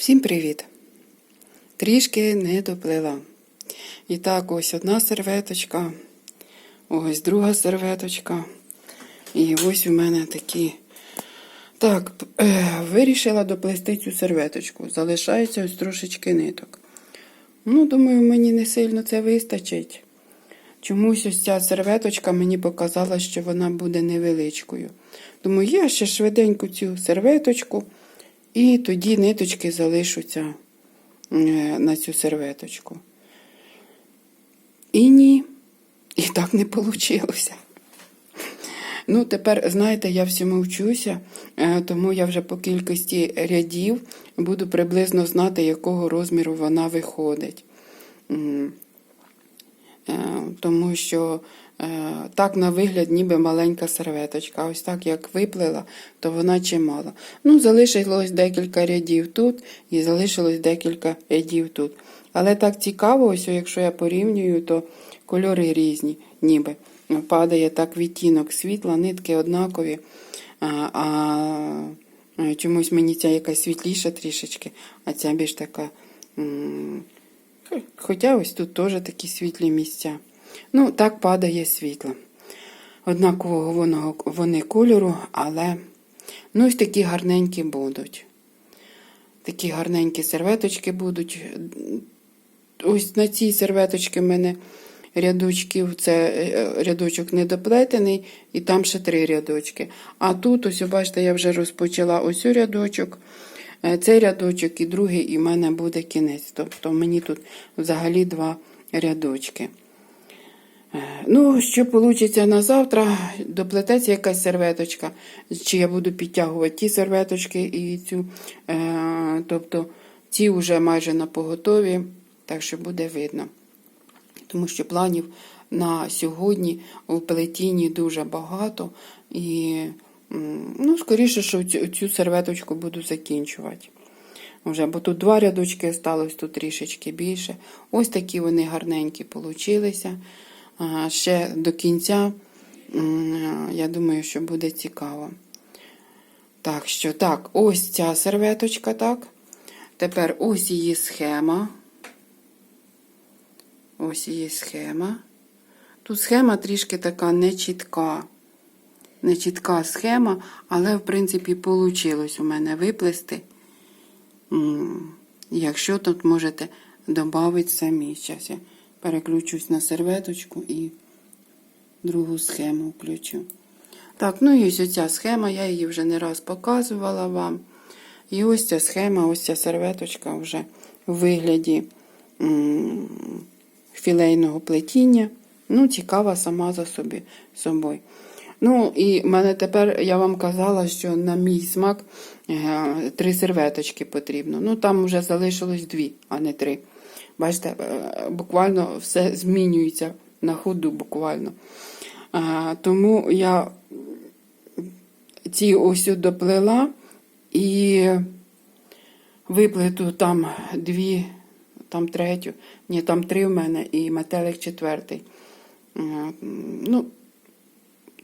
Всім привіт! Трішки не доплила. І так, ось одна серветочка, ось друга серветочка. І ось у мене такі. Так, е, вирішила доплести цю серветочку. Залишається ось трошечки ниток. Ну, думаю, мені не сильно це вистачить. Чомусь ось ця серветочка мені показала, що вона буде невеличкою. Думаю, я ще швиденько цю серветочку, і тоді ниточки залишуться е, на цю серветочку. І ні, і так не вийшло. Ну, тепер, знаєте, я всьому вчуся, е, тому я вже по кількості рядів буду приблизно знати, якого розміру вона виходить. Е, Тому що так на вигляд, ніби маленька серветочка. Ось так як виплила, то вона чимала. Ну, залишилось декілька рядів тут і залишилось декілька рядів тут. Але так цікаво, ось якщо я порівнюю, то кольори різні, ніби. Падає так відтінок світла, нитки однакові. А, а чомусь мені ця якась світліша трішечки, а ця більш така. Хоча ось тут теж такі світлі місця. Ну, так падає світло. Однакового вони кольору, але ну, ось такі гарненькі будуть. Такі гарненькі серветочки будуть. Ось на цій серветочці в мене рядочків, це е, рядочок недоплетений, і там ще три рядочки. А тут, ось, бачите, я вже розпочала ось рядочок. Е, Цей рядочок і другий, і в мене буде кінець. Тобто мені тут взагалі два рядочки. Ну, що вийде на завтра, доплететься якась серветочка. Чи я буду підтягувати ті серветочки і цю. Е, тобто ці вже майже на поготові, так що буде видно. Тому що планів на сьогодні у плетінні дуже багато. І, ну, скоріше, що цю, цю серветочку буду закінчувати. Вже, бо тут два рядочки осталось, тут трішечки більше. Ось такі вони гарненькі получилися. Ще до кінця, я думаю, що буде цікаво. Так що, так, ось ця серветочка, так. Тепер ось її схема. Ось її схема. Тут схема трішки така нечітка. Нечітка схема, але, в принципі, вийшло у мене виплести. Якщо тут можете додати самі. Зараз я переключусь на серветочку і другу схему включу. Так, ну і ось ця схема, я її вже не раз показувала вам. І ось ця схема, ось ця серветочка вже в вигляді філейного плетіння. Ну, цікава сама за собі собою. Ну, і в мене тепер, я вам казала, що на мій смак е, три серветочки потрібно. Ну, там вже залишилось дві, а не три. Бачите, е, буквально все змінюється на ходу буквально. Тому я ці ось доплела і виплету там дві, там третю, ні, там три в мене і метелик четвертий. Е, Ну,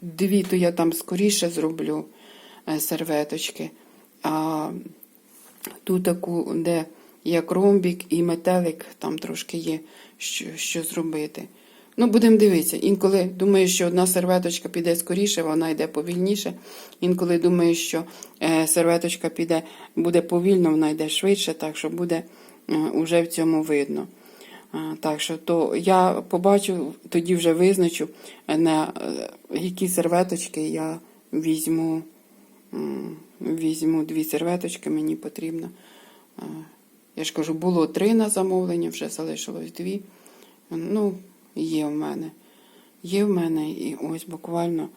дві то я там скоріше зроблю е, серветочки. А ту таку, де як ромбік і метелик, там трошки є що, що зробити. Ну, будемо дивитися. Інколи думаю, що одна серветочка піде скоріше, вона йде повільніше. Інколи думаю, що е, серветочка піде, буде повільно, вона йде швидше, так що буде е, уже в цьому видно. Так що то я побачу, тоді вже визначу, е, на е, які серветочки я візьму. Візьму дві серветочки, мені потрібно. Я ж кажу, було три на замовлення, вже залишилось дві. Ну, є в мене. Є в мене і ось буквально.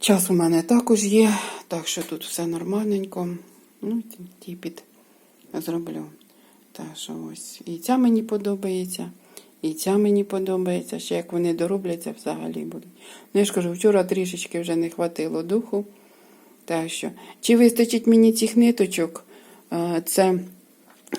Час у мене також є, так що тут все нормальненько. Ну, ті під зроблю. Так що ось. І ця мені подобається, і ця мені подобається. Ще як вони доробляться, взагалі будуть. Ну, я ж кажу, вчора трішечки вже не хватило духу. Так що, чи вистачить мені цих ниточок? Е, Це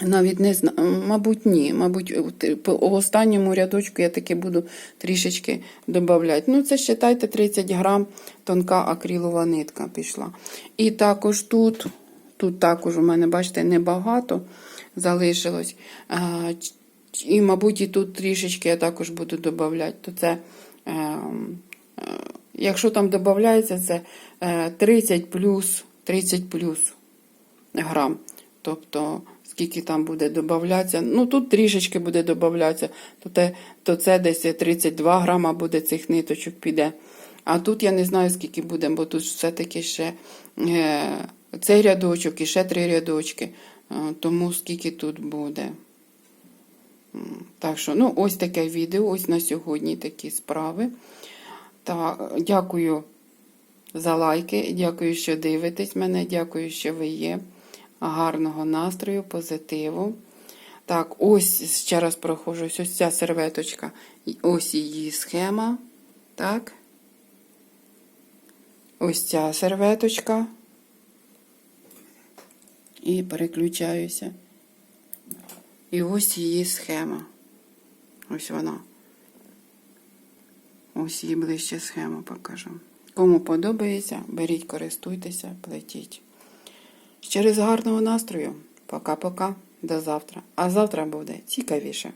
навіть не знаю, мабуть, ні. Мабуть, по останньому рядочку я таки буду трішечки додавати. Ну, це вважайте 30 грам тонка акрилова нитка пішла. І також тут Тут також у мене, бачите, небагато залишилось. І, мабуть, і тут трішечки я також буду додавати. То це, е, е, якщо там додається, це е, 30 плюс 30 плюс грам. Тобто, скільки там буде додатися. Ну, тут трішечки буде додатися, то, то це десь 32 грама буде цих ниточок піде. А тут я не знаю, скільки буде, бо тут все-таки ще е, цей рядочок і ще три рядочки. Е, тому скільки тут буде. Так що, ну, ось таке відео, ось на сьогодні такі справи. Так, дякую за лайки, дякую, що дивитесь мене, дякую, що ви є. Гарного настрою, позитиву. Так, ось ще раз прохожусь, ось ця серветочка. Ось її схема. Так. Ось ця серветочка. І переключаюся. І ось її схема. Ось вона. Ось її ближче схему покажу. Кому подобається, беріть, користуйтеся, плетіть. Ще раз гарного настрою. Пока-пока. До завтра. А завтра буде цікавіше.